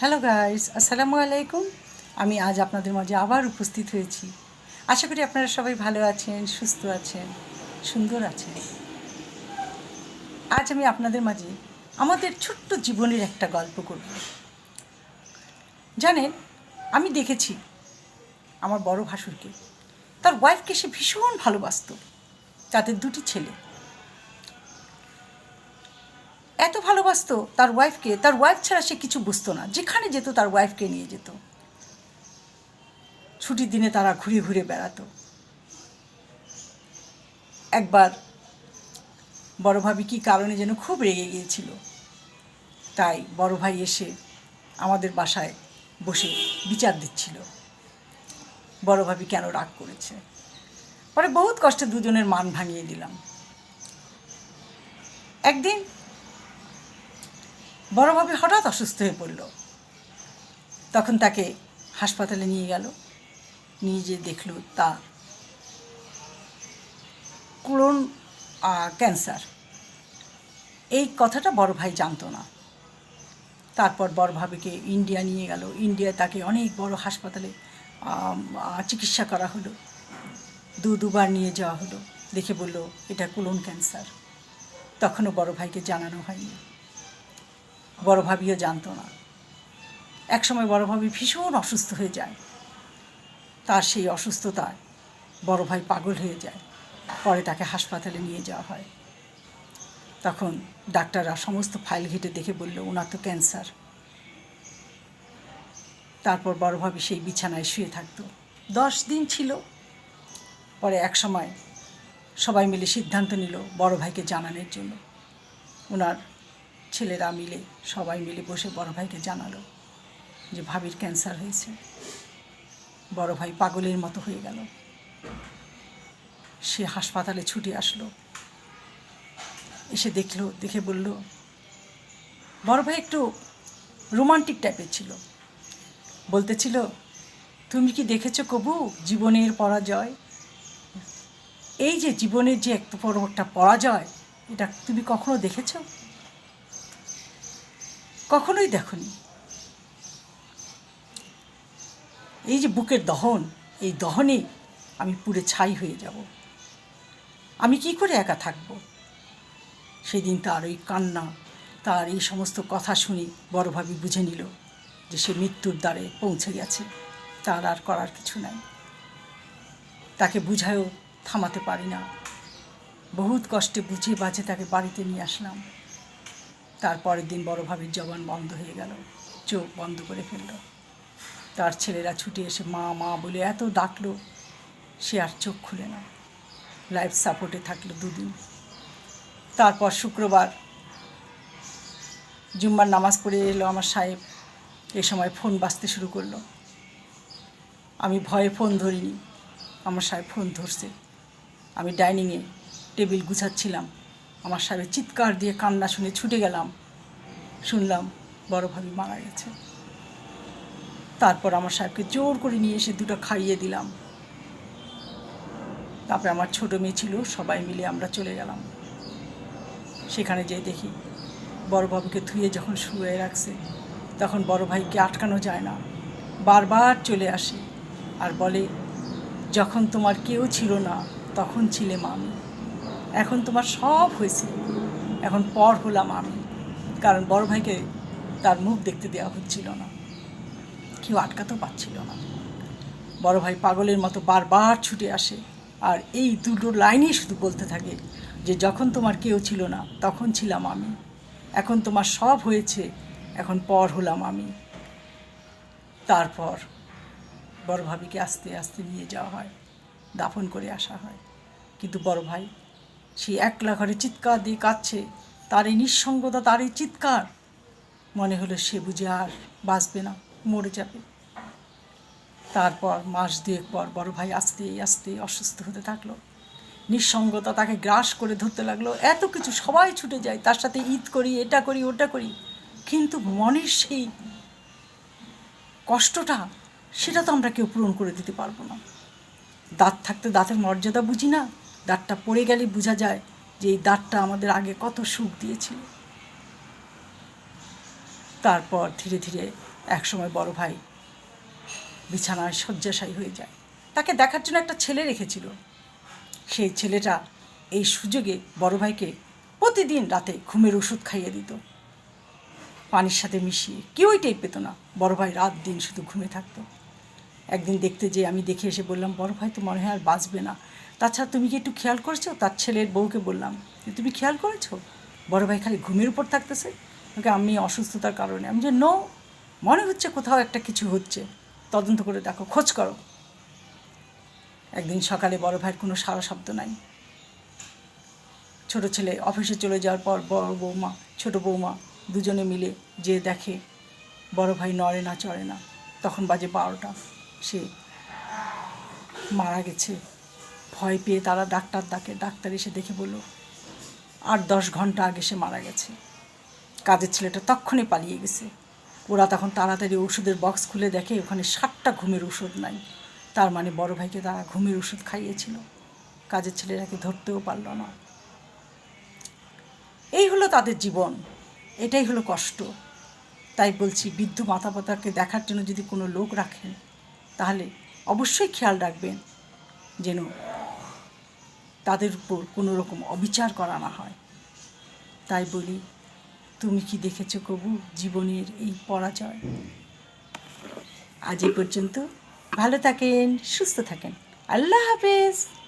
Hello guys আসসালামু আলাইকুম আমি আজ আপনাদের মাঝে আবার উপস্থিত হয়েছি। আশা করি আপনারা সবাই ভালো আছেন, সুস্থ আছেন, সুন্দর আছেন। আজ আমি আপনাদের মাঝে আমাদের ছোট্ট জীবনের একটা গল্প করব। জানেন, আমি দেখেছি আমার বড় ভাসুরকে। তার ওয়াইফকে সে ভীষণ ভালোবাসতো। তাদের দুটি ছেলে। এত ভালোবাসতো তার ওয়াইফকে তার ওয়াইফ ছাড়া সে কিছু বুঝতো না। যেখানে যেত তার ওয়াইফকে নিয়ে যেত। ছুটির দিনে তারা ঘুরে ঘুরে বেড়াতো। একবার বড় ভাবি কী কারণে যেন খুব রেগে গিয়েছিল। তাই বড় ভাই এসে আমাদের বাসায় বসে বিচার দিচ্ছিল। বড় ভাবি কেন রাগ করেছে? পরে বহুত কষ্টে দুজনের মান ভাঙিয়ে দিলাম। একদিন বড়ভাবে হঠাৎ অসুস্থ হয়ে পড়ল। তখন তাকে হাসপাতালে নিয়ে গেল। নিয়ে যেয়ে দেখল তার ক্লোন ক্যান্সার। এই কথাটা বড় ভাই জানতো না। তারপর বড় ভাবিকে ইন্ডিয়া নিয়ে গেল। ইন্ডিয়ায় তাকে অনেক বড় হাসপাতালে চিকিৎসা করা হলো। দু, দুবার নিয়ে যাওয়া হলো। দেখে বলল, এটা কোলন ক্যান্সার। তখনও বড় ভাইকে জানানো হয়নি। বড় ভাবিও জানতো না। একসময় বড় ভাবি ভীষণ অসুস্থ হয়ে যায়। তার সেই অসুস্থতায় বড় ভাই পাগল হয়ে যায়। পরে তাকে হাসপাতালে নিয়ে যাওয়া হয়। তখন ডাক্তাররা সমস্ত ফাইল ঘেটে দেখে বলল, ওনার তো ক্যান্সার। তারপর বড় ভাবি সেই বিছানায় শুয়ে থাকতো। দশ দিন ছিল। পরে এক সময় সবাই মিলে সিদ্ধান্ত নিল বড় ভাইকে জানানোর জন্য। ওনার ছেলেরা মিলে, সবাই মিলে বসে বড় ভাইকে জানালো যে ভাবির ক্যান্সার হয়েছে। বড় ভাই পাগলের মতো হয়ে গেল। সে হাসপাতালে ছুটে আসলো। এসে দেখল, দেখে বলল, বড় ভাই একটু রোমান্টিক টাইপের ছিল। বলতেছিল, তুমি কি দেখেছ কবু জীবনের পরাজয়? এই যে জীবনের যে একটা বড় একটা পরাজয়, এটা তুমি কখনো দেখেছ? কখনোই দেখনি। এই যে বুকের দহন, এই দহনে আমি পুরে ছাই হয়ে যাব। আমি কি করে একা থাকব? সেদিন তার ওই কান্না, তার এই সমস্ত কথা শুনে বড়ভাবে বুঝে নিল যে সে মৃত্যুর দ্বারে পৌঁছে গেছে। তার আর করার কিছু নাই। তাকে বুঝায়ও থামাতে পারি না। বহুত কষ্টে বুঝিয়ে বাজে তাকে বাড়িতে নিয়ে আসলাম। তারপরের দিন বড় ভাবির জবান বন্ধ হয়ে গেল, চোখ বন্ধ করে ফেলল। তার ছেলেরা ছুটে এসে, মা মা, বলে এত ডাকলো, সে আর চোখ খুলে না। লাইফ সাপোর্টে থাকল দুদিন। তারপর শুক্রবার জুম্মার নামাজ পড়ে এলো আমার সাহেব। এ সময় ফোন বাজতে শুরু করল। আমি ভয়ে ফোন ধরিনি। আমার সাহেব ফোন ধরছে। আমি ডাইনিংয়ে টেবিল গুছাচ্ছিলাম। আমার সাহেবের চিৎকার দিয়ে কান্না শুনে ছুটে গেলাম। শুনলাম বড় ভাবি মারা গেছে। তারপর আমার সাহেবকে জোর করে নিয়ে এসে দুটো খাইয়ে দিলাম। তারপরে আমার ছোটো মেয়ে ছিল, সবাই মিলে আমরা চলে গেলাম। সেখানে যেয়ে দেখি বড় বাবুকে ধুয়ে যখন শুয়ে রাখছে, তখন বড় ভাইকে আটকানো যায় না। বারবার চলে আসে আর বলে, যখন তোমার কেউ ছিল না, তখন ছিলে মামি এখন তোমার সব হয়েছে। এখন পর হলাম আমি। কারণ বড় ভাইকে তার মুখ দেখতে দেওয়া হচ্ছিল না। কেউ আটকাতেও পারছিল না। বড় ভাই পাগলের মতো বারবার ছুটে আসে। আর এই দুটো লাইনই শুধু বলতে থাকে যে, যখন তোমার কেউ ছিল না, তখন ছিলাম আমি। এখন তোমার সব হয়েছে, এখন পর হলাম আমি। তারপর বড় ভাবিকে আস্তে আস্তে নিয়ে যাওয়া হয়, দাফন করে আসা হয়। কিন্তু বড় ভাই সেই একলা ঘরে চিৎকার দিয়ে কাঁদছে। তার এই নিঃসঙ্গতা তার এই চিৎকার। মনে হলো সে বুঝে আর বাঁচবে না, মরে যাবে। তারপর মাস দুয়েক পর বড় ভাই আস্তে আস্তে অসুস্থ হতে থাকল। নিঃসঙ্গতা তাকে গ্রাস করে ধরতে লাগল। এত কিছু সবাই ছুটে যায়, তার সাথে ঈদ করি, এটা করি, ওটা করি। কিন্তু মনের সেই কষ্টটা, সেটা তো আমরা কেউ পূরণ করে দিতে পারব না। দাঁত থাকতে দাঁতের মর্যাদা বুঝি না। দাঁতটা পড়ে গেলে বোঝা যায় যে এই দাঁতটা আমাদের আগে কত সুখ দিয়েছিল। তারপর ধীরে ধীরে একসময় বড় ভাই বিছানায় শয্যাশায়ী হয়ে যায়। তাকে দেখার জন্য একটা ছেলে রেখেছিল। সেই ছেলেটা এই সুযোগে বড় ভাইকে প্রতিদিন রাতে ঘুমের ওষুধ খাইয়ে দিত। পানির সাথে মিশিয়ে কেউই টের পেত না, বড় ভাই রাত দিন শুধু ঘুমে থাকতো। একদিন দেখতে যে আমি দেখে এসে বললাম, বড় ভাই তো মনে হয় আর বাঁচবে না। তাছাড়া তুমি কি একটু খেয়াল করেছ? তার ছেলের বউকে বললাম, যে তুমি খেয়াল করেছ? বড় ভাই খালি ঘুমের উপর থাকতেছে। ওকে আমি অসুস্থতার কারণে। আমি যে নো মনে হচ্ছে কোথাও একটা কিছু হচ্ছে। তদন্ত করে দেখো, খোঁজ করো। একদিন সকালে বড় ভাইয়ের কোনো সারা শব্দ নাই। ছোট ছেলে অফিসে চলে যাওয়ার পর বড় বৌমা, ছোট বৌমা দুজনে মিলে যে দেখে বড় ভাই নড়ে না, চড়ে না, তখন বাজে বারোটা। সে মারা গেছে। ভয় পেয়ে তারা ডাক্তার ডাকে ডাক্তার এসে দেখে বলল, আট দশ ঘণ্টা আগে সে মারা গেছে। কাজের ছেলেটা তক্ষণে পালিয়ে গেছে। ওরা তখন তাড়াতাড়ি ওষুধের বক্স খুলে দেখে ওখানে ষাটটা ঘুমের ওষুধ নাই। তার মানে বড় ভাইকে তারা ঘুমের ওষুধ খাইয়েছিল। কাজের ছেলেরাকে ধরতেও পারল না। এই হলো তাদের জীবন। এটাই হলো কষ্ট। তাই বলছি, বৃদ্ধ মাতা পিতাকে দেখার জন্য যদি কোনো লোক রাখেন, তাহলে অবশ্যই খেয়াল রাখবেন যেন তাদের উপর কোনো রকম অবিচার করা না হয়। তাই বলি, তুমি কি দেখেছ কবু জীবনের এই পরাজয়? আজ এই পর্যন্ত ভালো থাকেন, সুস্থ থাকেন। আল্লাহ হাফেজ।